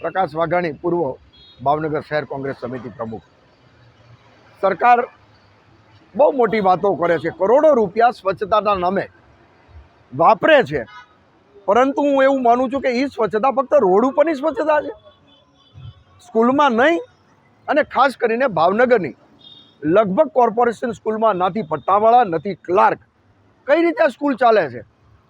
પ્રકાશ વાઘાણી, પૂર્વ ભાવનગર શહેર કોંગ્રેસ સમિતિ પ્રમુખ. સરકાર બહુ મોટી વાતો કરે છે. કરોડો રૂપિયા સ્વચ્છતાના નામે વાપરે છે. પરંતુ હું એવું માનું છું કે એ સ્વચ્છતા ફક્ત રોડ ઉપરની સ્વચ્છતા છે. સ્કૂલમાં નહીં અને ખાસ કરીને ભાવનગરની. લગભગ કોર્પોરેશન સ્કૂલમાં નથી પટ્ટાવાળા, નથી ક્લાર્ક કઈ રીતે સ્કૂલ ચાલે છે?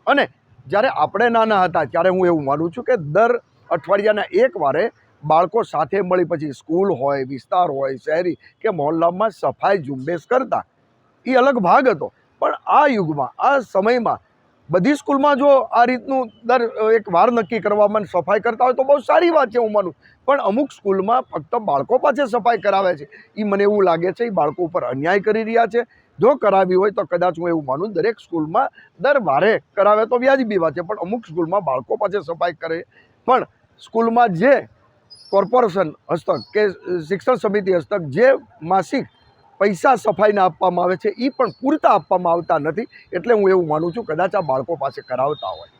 અને જ્યારે આપણે નાના હતા ત્યારે હું એવું માનું છું કે દર અઠવાડિયાના એક વારે બાળકો સાથે મળી પછી સ્કૂલ હોય, વિસ્તાર હોય, શહેરી કે મહોલ્લામાં સફાઈ ઝુંબેશ કરતા. એ અલગ ભાગ હતો. પણ આ યુગમાં, આ સમયમાં બધી સ્કૂલમાં જો આ રીતનું દર એક વાર નક્કી કરવામાં સફાઈ કરતા હોય તો બહુ સારી વાત છે હું માનું. પણ અમુક સ્કૂલમાં ફક્ત બાળકો પાસે સફાઈ કરાવે છે. એ મને એવું લાગે છે એ બાળકો ઉપર અન્યાય કરી રહ્યા છે. જો કરાવી હોય તો કદાચ હું એવું માનું દરેક સ્કૂલમાં દર વારે કરાવે તો વ્યાજબી વાત છે. પણ અમુક સ્કૂલમાં બાળકો પાસે સફાઈ કરે. પણ સ્કૂલમાં જે કોર્પોરેશન હસ્તક કે શિક્ષણ સમિતિ હસ્તક જે માસિક પૈસા સફાઈને આપવામાં આવે છે એ પણ પૂરતા આપવામાં આવતા નથી, એટલે હું એવું માનું છું, કદાચ આ બાળકો પાસે કરાવતા હોય.